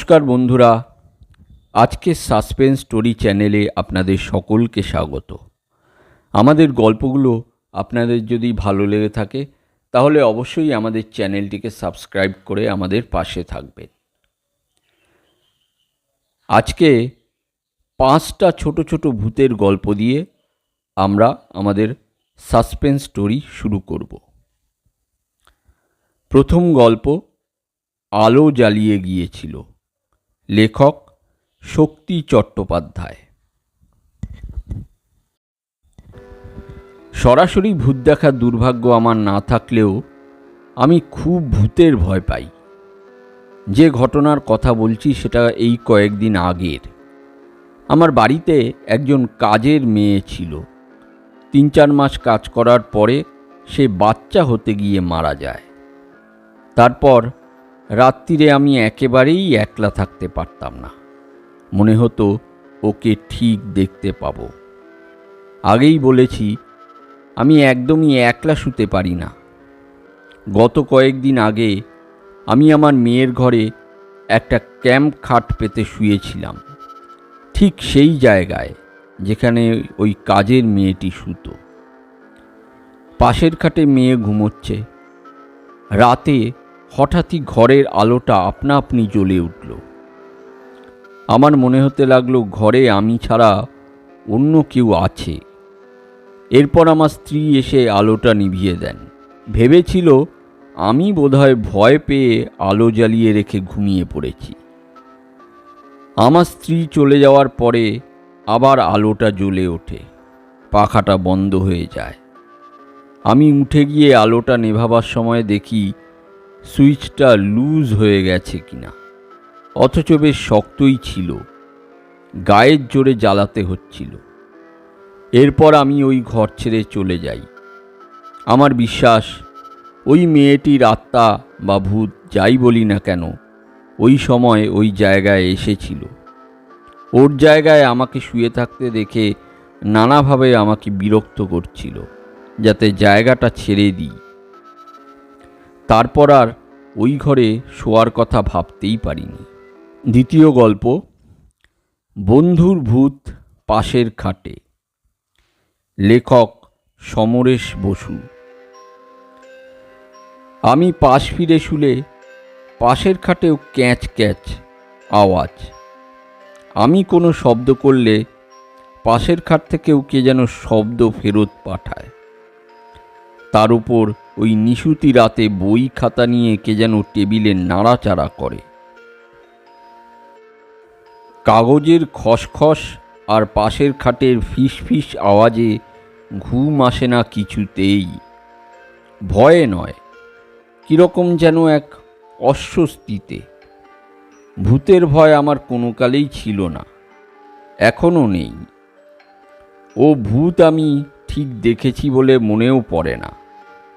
নমস্কার বন্ধুরা, আজকের সাসপেন্স স্টোরি চ্যানেলে আপনাদের সকলকে স্বাগত। আমাদের গল্পগুলো আপনাদের যদি ভালো লেগে থাকে, তাহলে অবশ্যই আমাদের চ্যানেলটিকে সাবস্ক্রাইব করে আমাদের পাশে থাকবেন। আজকে পাঁচটা ছোট ছোট ভূতের গল্প দিয়ে আমরা আমাদের সাসপেন্স স্টোরি শুরু করব। প্রথম গল্প, আলো জ্বালিয়ে গিয়েছিল। লেখক শক্তি চট্টোপাধ্যায়। সরাসরি ভূত দেখার দুর্ভাগ্য আমার না থাকলেও আমি খুব ভূতের ভয় পাই। যে ঘটনার কথা বলছি সেটা এই কয়েকদিন আগের। আমার বাড়িতে একজন কাজের মেয়ে ছিল। তিন চার মাস কাজ করার পরে সে বাচ্চা হতে গিয়ে মারা যায়। তারপর রাত্রিরে আমি একেবারেই একলা থাকতে পারতাম না। মনে হতো ওকে ঠিক দেখতে পাবো। আগেই বলেছি, আমি একদমই একলা শুতে পারি না। গত কয়েকদিন আগে আমি আমার মেয়ের ঘরে একটা ক্যাম্প খাট পেতে শুয়েছিলাম, ঠিক সেই জায়গায় যেখানে ওই কাজের মেয়েটি শুতো। পাশের খাটে মেয়ে ঘুমোচ্ছে। রাতে হঠাৎই ঘরের আলোটা আপনা আপনি জ্বলে উঠল। আমার মনে হতে লাগল, ঘরে আমি ছাড়া অন্য কেউ আছে। এরপর আমার স্ত্রী এসে আলোটা নিভিয়ে দেন। ভেবেছিল, আমি বোধহয় ভয় পেয়ে আলো জ্বালিয়ে রেখে ঘুমিয়ে পড়েছি। আমার স্ত্রী চলে যাওয়ার পরে আবার আলোটা জ্বলে ওঠে। পাখাটা বন্ধ হয়ে যায়। আমি উঠে গিয়ে আলোটা নেভাবার সময় দেখি সুইচটা লুজ হয়ে গেছে কিনা। অথচ বেশ শক্তই ছিল। গায়ের জোরে জ্বালাতে হচ্ছিল। এরপর আমি ওই ঘর ছেড়ে চলে যাই। আমার বিশ্বাস, ওই মেয়েটির আত্মা বা ভূত যাই বলি না কেন, ওই সময় ওই জায়গায় এসেছিল। ওর জায়গায় আমাকে শুয়ে থাকতে দেখে নানাভাবে আমাকে বিরক্ত করছিল, যাতে জায়গাটা ছেড়ে দিই। তারপর আর ওই ঘরে শোয়ার কথা ভাবতেই পারিনি। দ্বিতীয় গল্প, বন্ধুর ভূত পাশের খাটে। লেখক সমরেশ বসু। আমি পাশ ফিরে শুলে পাশের খাটেও ক্যাচ ক্যাচ আওয়াজ। আমি কোনো শব্দ করলে পাশের খাট থেকেও কে যেন শব্দ ফেরত পাঠায়। তার উপর ওই নিশুতি রাতে বই খাতা নিয়ে কে যেন টেবিলে নাড়াচাড়া করে। কাগজের খসখস আর পাশের খাটের ফিস আওয়াজে ঘুম আসে না কিছুতেই। ভয়ে নয়, কীরকম যেন এক অস্বস্তিতে। ভূতের ভয় আমার কোনো কালেই ছিল না, এখনও নেই। ও ভূত আমি ঠিক দেখেছি বলে মনেও পড়ে না।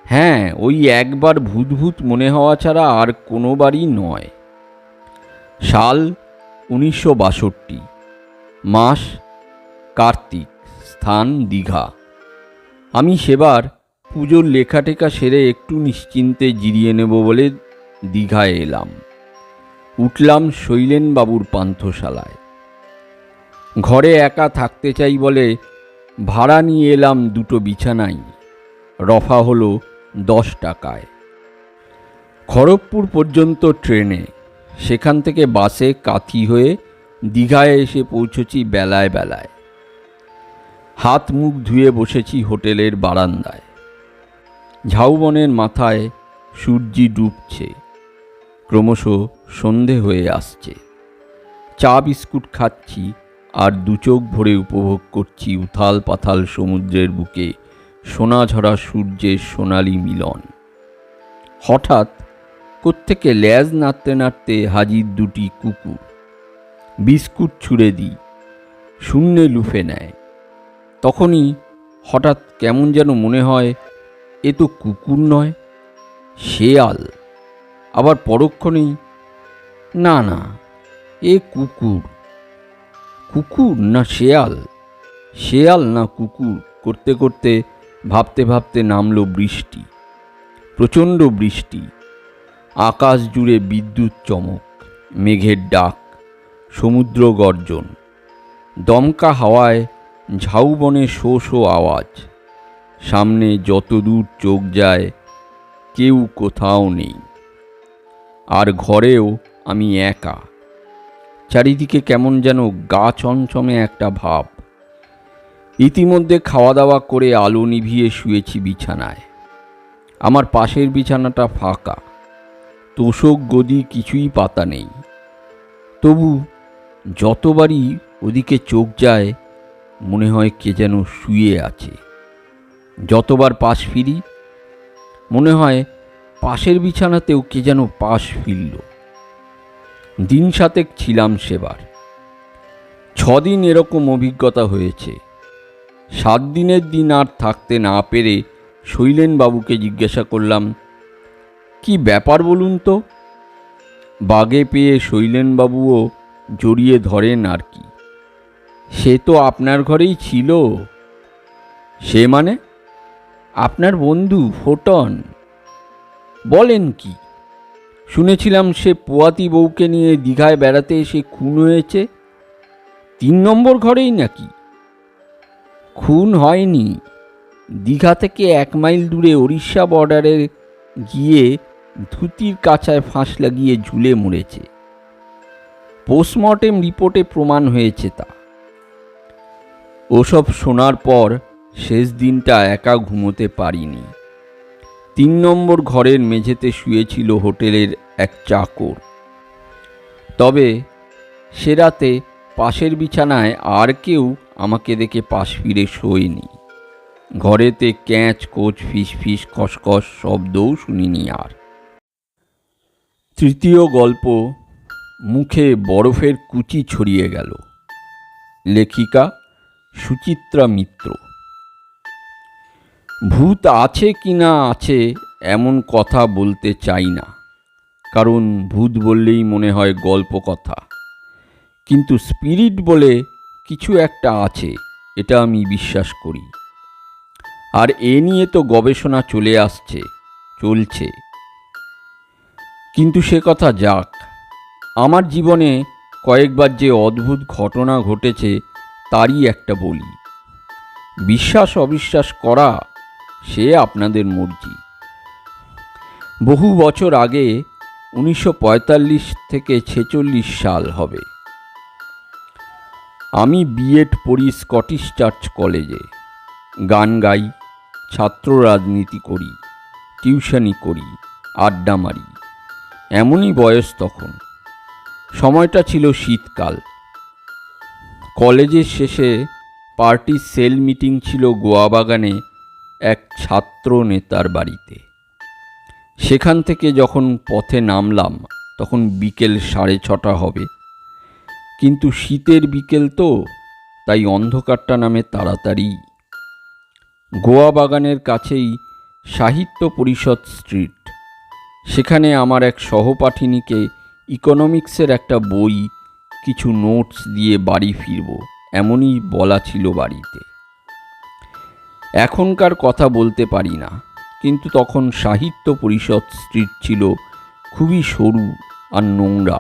হ্যাঁ ওই একবার ভূত ভূত মনে হওয়া ছাড়া আর কোনোবারই নয়। সাল উনিশশো বাষট্টি, মাস কার্তিক, স্থান দীঘা। আমি সেবার পুজোর লেখাটেখা সেরে একটু নিশ্চিন্তে জিরিয়ে নেব বলে দীঘায় এলাম। উঠলাম শৈলেনবাবুর পান্থশালায়। ঘরে একা থাকতে চাই বলে ভাড়া নিয়ে এলাম দুটো বিছানাই। রফা হলো দশ টাকায়। খড়গপুর পর্যন্ত ট্রেনে, সেখান থেকে বাসে কাথি হয়ে দীঘায় এসে পৌঁছেছি বেলায় বেলায়। হাত মুখ ধুয়ে বসেছি হোটেলের বারান্দায়। ঝাউবনের মাথায় সূর্যি ডুবছে, ক্রমশ সন্ধে হয়ে আসছে। চা বিস্কুট খাচ্ছি আর দুচোখ ভরে উপভোগ করছি উথাল পাথাল সমুদ্রের বুকে। সোনাঝরা সূর্যের সোনালি মিলন। হঠাৎ কোত্থেকে ল্যাজ নাড়তে নাড়তে হাজির দুটি কুকুর। বিস্কুট ছুঁড়ে দিই, শূন্যে লুফে নেয়। তখনই হঠাৎ কেমন যেন মনে হয়, এ তো কুকুর নয়, শেয়াল। আবার পরক্ষণেই, না না, এ কুকুর। কুকুর না শেয়াল? শেয়াল না কুকুর? করতে করতে ভাবতে ভাবতে নামল বৃষ্টি, প্রচণ্ড বৃষ্টি। আকাশ জুড়ে বিদ্যুৎ চমক, মেঘের ডাক, সমুদ্র গর্জন, দমকা হাওয়ায় ঝাউবনে শো শো আওয়াজ। সামনে যত দূর চোখ যায়, কেউ কোথাও নেই। আর ঘরেও আমি একা। চারিদিকে কেমন যেন গা চমচমে একটা ভাব। ইতিমধ্যে খাওয়া দাওয়া করে আলো নিভিয়ে শুয়েছি বিছানায়। আমার পাশের বিছানাটা ফাঁকা। তোষক গদি কিছুই পাতা নেই। তবু যতবারই ওদিকে চোখ যায়, মনে হয় কে যেন শুয়ে আছে। যতবার পাশ ফিরি, মনে হয় পাশের বিছানাতেও কে যেন পাশ ফিরল। দিন সাতেক ছিলাম সেবার। ছদিন এরকম অভিজ্ঞতা হয়েছে। সাত দিনের দিন আর থাকতে না পেরে শৈলেন বাবুকে জিজ্ঞাসা করলাম, কি ব্যাপার বলুন তো? বাগে পেয়ে শৈলেনবাবুও জড়িয়ে ধরেন আর কি। সে তো আপনার ঘরেই ছিল। সে মানে? আপনার বন্ধু, ফোটন। বলেন কি? শুনেছিলাম সে পোয়াতি বউকে নিয়ে দীঘায় বেড়াতে এসে খুন হয়েছে। তিন নম্বর ঘরেই নাকি? খুন হয়নি। দীঘা থেকে এক মাইল দূরে ওড়িশা বর্ডারে গিয়ে ধুতির কাছায় ফাঁস লাগিয়ে ঝুলে মরেছে। পোস্টমর্টেম রিপোর্টে প্রমাণ হয়েছে তা। ওসব শোনার পর শেষ দিনটা একা ঘুমোতে পারিনি। তিন নম্বর ঘরের মেঝেতে শুয়েছিল হোটেলের এক চাকর। তবে সে রাতে পাশের বিছানায় আর কেউ আমাকে দেখে পাশ ফিরে শোয়নি। ঘরেতে ক্যাঁচ, কোচ, ফিস ফিস, খসখস, শব্দও শুনিনি আর। তৃতীয় গল্প, মুখে বরফের কুচি ছড়িয়ে গেল। লেখিকা সুচিত্রা মিত্র। ভূত আছে কি না আছে এমন কথা বলতে চাই না। কারণ ভূত বললেই মনে হয় গল্প কথা। কিন্তু স্পিরিট বলে কিছু একটা আছে, এটা আমি বিশ্বাস করি। আর এ নিয়ে তো গবেষণা চলে আসছে, চলছে। কিন্তু সে কথা যাক, আমার জীবনে কয়েকবার যে অদ্ভুত ঘটনা ঘটেছে, তারই একটা বলি। বিশ্বাস অবিশ্বাস করা, সে আপনাদের মর্জি। বহু বছর আগে, উনিশশো পঁয়তাল্লিশ থেকে ছেচল্লিশ সাল হবে। আমি বিএড পড়ি স্কটিশ চার্চ কলেজে গান গাই, ছাত্র রাজনীতি করি, টিউশনি করি, আড্ডা মারি, এমনই বয়স তখন। সময়টা ছিল শীতকাল। কলেজের শেষে পার্টির সেল মিটিং ছিল গোয়া বাগানে এক ছাত্র নেতার বাড়িতে। সেখান থেকে যখন পথে নামলাম, তখন বিকেল সাড়ে ছটা হবে। কিন্তু শীতের বিকেল তো, তাই অন্ধকারটা নামে তাড়াতাড়ি। গোয়া বাগানের কাছেই সাহিত্য পরিষদ স্ট্রিট। সেখানে আমার এক সহপাঠিনীকে ইকোনমিক্সের একটা বই, কিছু নোটস দিয়ে বাড়ি ফিরব, এমনই বলা ছিল বাড়িতে। এখনকার কথা বলতে পারি না, কিন্তু তখন সাহিত্য পরিষদ স্ট্রিট ছিল খুবই সরু আর নোংরা।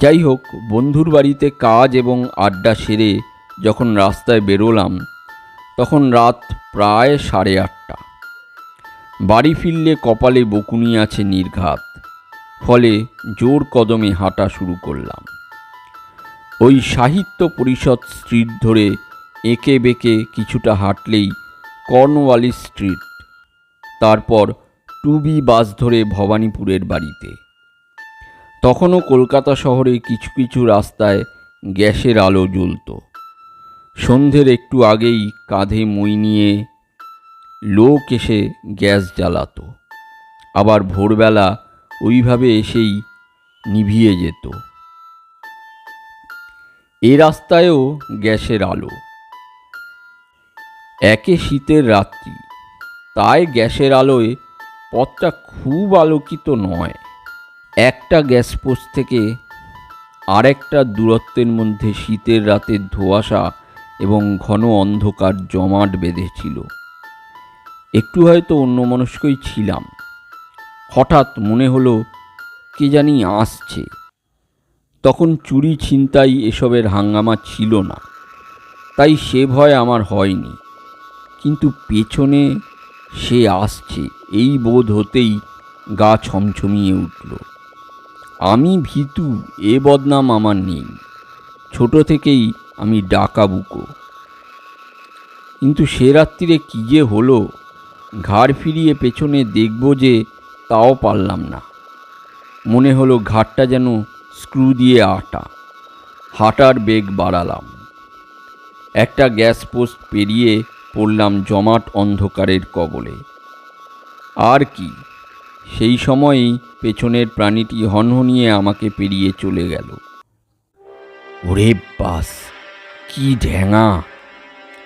যাই হোক বন্ধুর বাড়িতে কাজ এবং আড্ডা সেরে যখন রাস্তায় বেরোলাম, তখন রাত প্রায় সাড়ে আটটা। বাড়ি ফিরলে কপালে বকুনি আছে নির্ঘাত, ফলে জোর কদমে হাঁটা শুরু করলাম। ওই সাহিত্য পরিষদ স্ট্রিট ধরে এঁকে বেঁকে কিছুটা হাঁটলেই কর্নওয়ালি স্ট্রিট, তারপর টুবি বাস ধরে ভবানীপুরের বাড়িতে। তখনও কলকাতা শহরে কিছু কিছু রাস্তায় গ্যাসের আলো জ্বলত। সন্ধ্যের একটু আগেই কাঁধে মই নিয়ে লোক এসে গ্যাস জ্বালাত। আবার ভোরবেলা ওইভাবে এসেই নিভিয়ে যেত। এ রাস্তায়ও গ্যাসের আলো। একে শীতের রাত্রি। তাই গ্যাসের আলোয় পথটা খুব আলোকিত নয়। একটা গ্যাস পোস্ট থেকে আরেকটা দূরত্বের মধ্যে শীতের রাতের ধোঁয়াশা এবং ঘন অন্ধকার জমাট বেঁধেছিল। একটু হয়তো অন্য অন্যমনস্কই ছিলাম। হঠাৎ মনে হলো, কে জানি আসছে। তখন চুরি ছিনতাই এসবের হাঙ্গামা ছিল না। তাই সে ভয় আমার হয়নি। কিন্তু পেছনে সে আসছে, এই বোধ হতেই গা ছমছমিয়ে উঠল। আমি ভীতু, এ বদনাম আমার নেই। ছোট থেকেই আমি ডাকা বুকো। কিন্তু সে রাত্রিরে কী যে হলো, ঘাড় ফিরিয়ে পেছনে দেখব যে তাও পারলাম না। মনে হলো ঘাটটা যেন স্ক্রু দিয়ে আটা। হাঁটার বেগ বাড়ালাম। একটা গ্যাস পোস্ট পেরিয়ে পড়লাম জমাট অন্ধকারের কবলে। আর কি? সেই সময়েই পেছনের প্রাণীটি হনহনিয়ে আমাকে পেরিয়ে চলে গেল। ওরে বাস, কি ঢ্যাঙা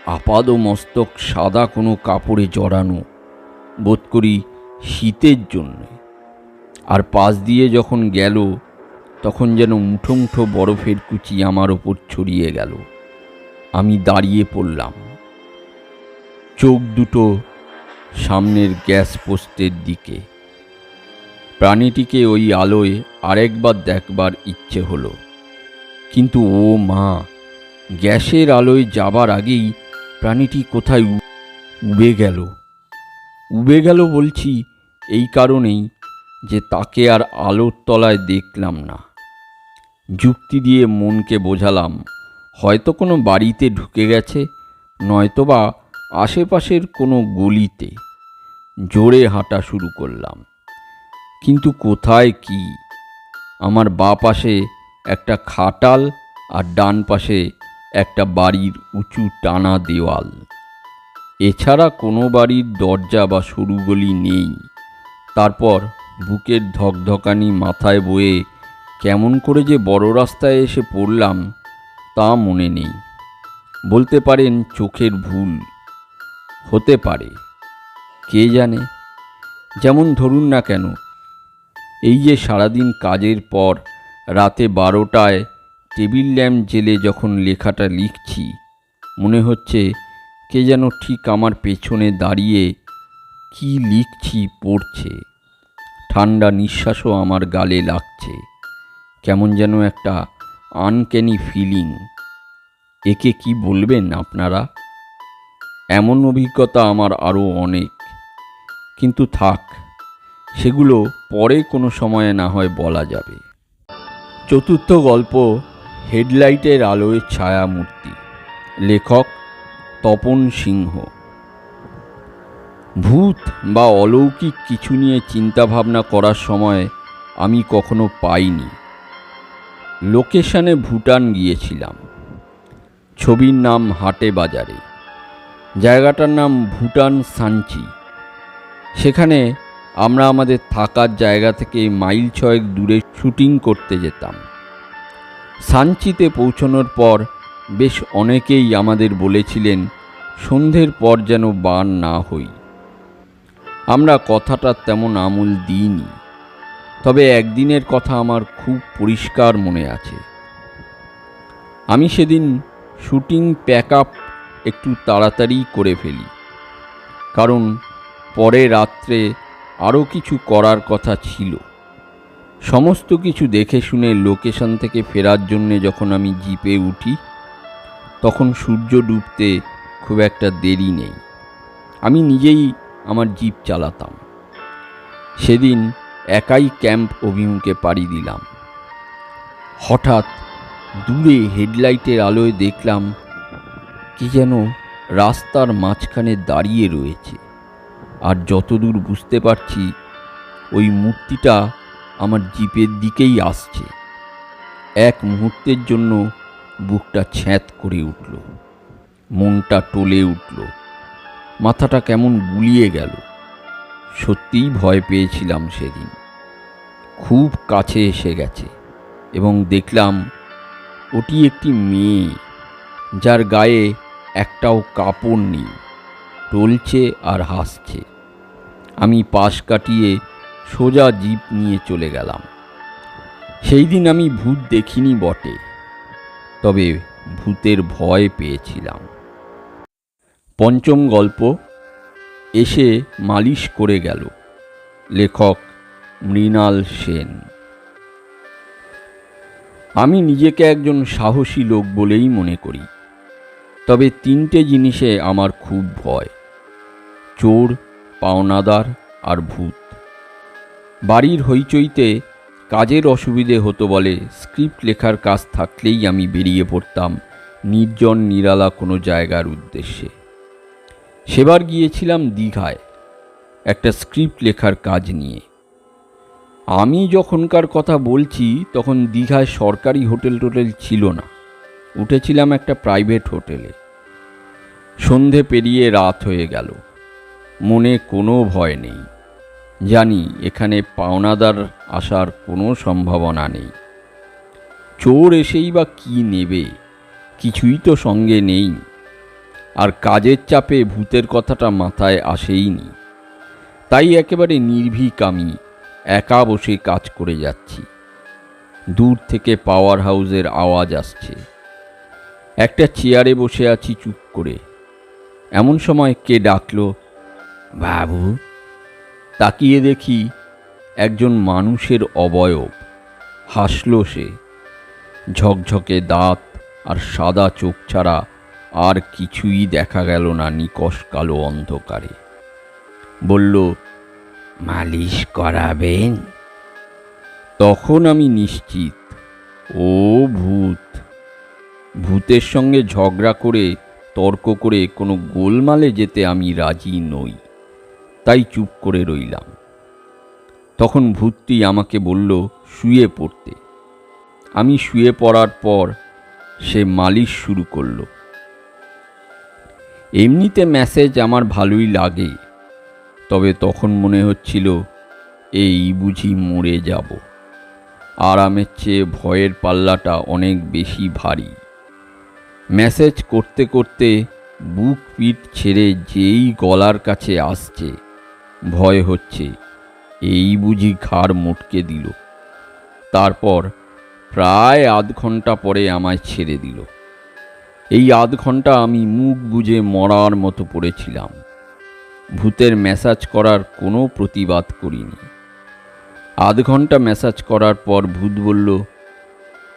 আপাদ মস্তক সাদা কোনো কাপড়ে জড়ানো, বোধ করি শীতের জন্যে। আর পাশ দিয়ে যখন গেল, তখন যেন মুঠো মুঠো বরফের কুচি আমার ওপর ছড়িয়ে গেল। আমি দাঁড়িয়ে পড়লাম। চোখ দুটো সামনের গ্যাস পোস্টের দিকে। প্রাণীটিকে ওই আলোয় আরেকবার দেখবার ইচ্ছে হলো। কিন্তু ও মা, গ্যাসের আলোয় যাবার আগেই প্রাণীটি কোথায় উবে গেল। উবে গেল বলছি এই কারণেই যে তাকে আর আলোর তলায় দেখলাম না। যুক্তি দিয়ে মনকে বোঝালাম, হয়তো কোনো বাড়িতে ঢুকে গেছে, নয়তোবা আশেপাশের কোনো গলিতে। জোরে হাঁটা শুরু করলাম। কিন্তু কোথায় কি? আমার বা পাশে একটা খাটাল আর ডান পাশে একটা বাড়ির উঁচু টানা দেওয়াল। এছাড়া কোনো বাড়ির দরজা বা সরু গলি নেই। তারপর বুকের ধকধকানি মাথায় বয়ে কেমন করে যে বড় রাস্তায় এসে পড়লাম তা মনে নেই। বলতে পারেন চোখের ভুল। হতে পারে। কে জানে? যেমন ধরুন না কেন এই যে সারাদিন কাজের পর, রাতে বারোটায় টেবিল ল্যাম্প জেলে যখন লেখাটা লিখছি, মনে হচ্ছে কে যেন ঠিক আমার পেছনে দাঁড়িয়ে কি লিখছি পড়ছে। ঠান্ডা নিঃশ্বাসও আমার গালে লাগছে। কেমন যেন একটা আনক্যানি ফিলিং। একে কি বলবেন আপনারা? এমন অভিজ্ঞতা আমার আরও অনেক। কিন্তু থাক সেগুলো পরে কোনো সময়ে না হয় বলা যাবে। চতুর্থ গল্প, হেডলাইটের আলোয় ছায়ামূর্তি। লেখক তপন সিংহ। ভূত বা অলৌকিক কিছু নিয়ে চিন্তাভাবনা করার সময় আমি কখনো পাইনি। লোকেশনে ভুটান গিয়েছিলাম। ছবির নাম হাটে বাজারে। জায়গাটার নাম ভুটান সাঞ্চি। সেখানে আমরা আমাদের থাকার জায়গা থেকে মাইল ছয়েক দূরে শুটিং করতে যেতাম। সাঞ্চিতে পৌঁছানোর পর বেশ অনেকেই আমাদের বলেছিলেন, সন্ধ্যের পর যেন বান না হই। আমরা কথাটা তেমন আমল দিইনি। তবে একদিনের কথা আমার খুব পরিষ্কার মনে আছে। আমি সেদিন শুটিং প্যাক আপ একটু তাড়াতাড়ি করে ফেলি। কারণ পরে রাত্রে আরও কিছু করার কথা ছিল। সমস্ত কিছু দেখে শুনে লোকেশন থেকে ফেরার জন্যে যখন আমি জিপে উঠি, তখন সূর্য ডুবতে খুব একটা দেরি নেই। আমি নিজেই আমার জিপ চালাতাম। সেদিন একাই ক্যাম্প অভিমুখে পাড়ি দিলাম। হঠাৎ দূরে হেডলাইটের আলোয় দেখলাম কি যেন রাস্তার মাঝখানে দাঁড়িয়ে রয়েছে। আর যতদূর বুঝতে পারছি, ওই মূর্তিটা আমার জিপের দিকেই আসছে। এক মুহূর্তের জন্য বুকটা ছ্যাঁত করে উঠল, মনটা টলে উঠল, মাথাটা কেমন গুলিয়ে গেল। সত্যিই ভয় পেয়েছিলাম সেদিন। খুব কাছে এসে গেছে এবং দেখলাম ওটি একটি মেয়ে, যার গায়ে একটাও কাপড় নেই। টলছে আর হাসছে। আমি পাশ কাটিয়ে সোজা জিপ নিয়ে চলে গেলাম। সেই দিন আমি ভূত দেখিনি বটে, তবে ভূতের ভয় পেয়েছিলাম। পঞ্চম গল্প, এসে মালিশ করে গেল, লেখক মৃণাল সেন। আমি নিজেকে একজন সাহসী লোক বলেই মনে করি, তবে তিনটে জিনিসে আমার খুব ভয়। চোর, পাওনাদার আর ভূত। বাড়ির হইচইতে কাজের অসুবিধে হতো বলে স্ক্রিপ্ট লেখার কাজ থাকলেই আমি বেরিয়ে পড়তাম নির্জন নিরালা কোনো জায়গার উদ্দেশ্যে। সেবার গিয়েছিলাম দীঘায় একটা স্ক্রিপ্ট লেখার কাজ নিয়ে। আমি যখনকার কথা বলছি তখন দীঘায় সরকারি হোটেল টোটেল ছিল না। উঠেছিলাম একটা প্রাইভেট হোটেলে। সন্ধে পেরিয়ে রাত হয়ে গেল। মনে কোনো ভয় নেই। জানি এখানে পাওনাদার আসার কোনো সম্ভাবনা নেই। চোর এসেই বা কি নেবে? কিছুই তো সঙ্গে নেই। আর কাজের চাপে ভূতের কথাটা মাথায় আসেইনি। তাই একেবারে নির্ভীক আমি একা বসে কাজ করে যাচ্ছি। দূর থেকে পাওয়ার হাউসের আওয়াজ আসছে। একটা চেয়ারে বসে আছি চুপ করে। এমন সময় কে ডাকলো বাবু, তাকিয়ে দেখি একজন মানুষের অবয়ব। হাসল সে। ঝকঝকে দাঁত আর সাদা চোখ ছাড়া আর কিছুই দেখা গেল না নিকশ কালো অন্ধকারে। বলল, মালিশ করাবেন? তখন আমি নিশ্চিত, ও ভূত। ভূতের সঙ্গে ঝগড়া করে তর্ক করে কোনো গোলমালে যেতে আমি রাজি নই। তাই চুপ করে রইলাম। তখন ভূতটি আমাকে বলল, শুয়ে পড়তে। আমি শুয়ে পড়ার পর সে মালিশ শুরু করল। এমনিতে মেসেজ আমার ভালোই লাগে, তবে তখন মনে হচ্ছিল, এই বুঝি মরে যাব। আরামের চেয়ে ভয়ের পাল্লাটা অনেক বেশি ভারী। মেসেজ করতে করতে বুক পিঠ ছেড়ে যেই গলার কাছে আসছে ভয় হচ্ছে। এই বুঝি ঘাড় মোটকে দিল। তারপর প্রায় আধ ঘণ্টা পরে আমায় ছেড়ে দিল। এই আধ ঘণ্টা আমি মুখ বুজে মরার মতো পড়েছিলাম। ভূতের ম্যাসাজ করার কোনো প্রতিবাদ করিনি। আধ ঘণ্টা ম্যাসাজ করার পর ভূত বলল,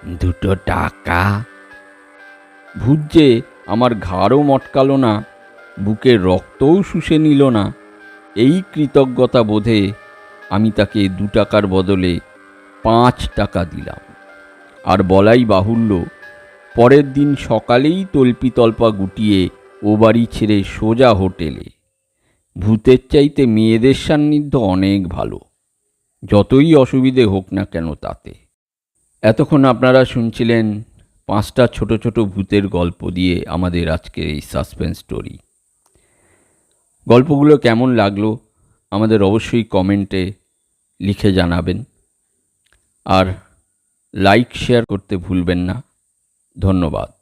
দুটো টাকা? ভূত যে আমার ঘাড়ও মটকালো না, বুকের রক্তও শুষে নিল না। এই কৃতজ্ঞতা বোধে আমি তাকে দু টাকার বদলে পাঁচ টাকা দিলাম। আর বলাই বাহুল্য, পরের দিন সকালেই তল্পিতল্পা গুটিয়ে ও বাড়ি ছেড়ে সোজা হোটেলে। ভূতের চাইতে মেয়েদের সান্নিধ্য অনেক ভালো, যতই অসুবিধে হোক না কেন তাতে। এতক্ষণ আপনারা শুনছিলেন পাঁচটা ছোট ছোট ভূতের গল্প দিয়ে আমাদের আজকের এই সাসপেন্স স্টোরি গল্পগুলো কেমন লাগল আমাদের অবশ্যই কমেন্টে লিখে জানাবেন। আর লাইক, শেয়ার করতে ভুলবেন না। ধন্যবাদ।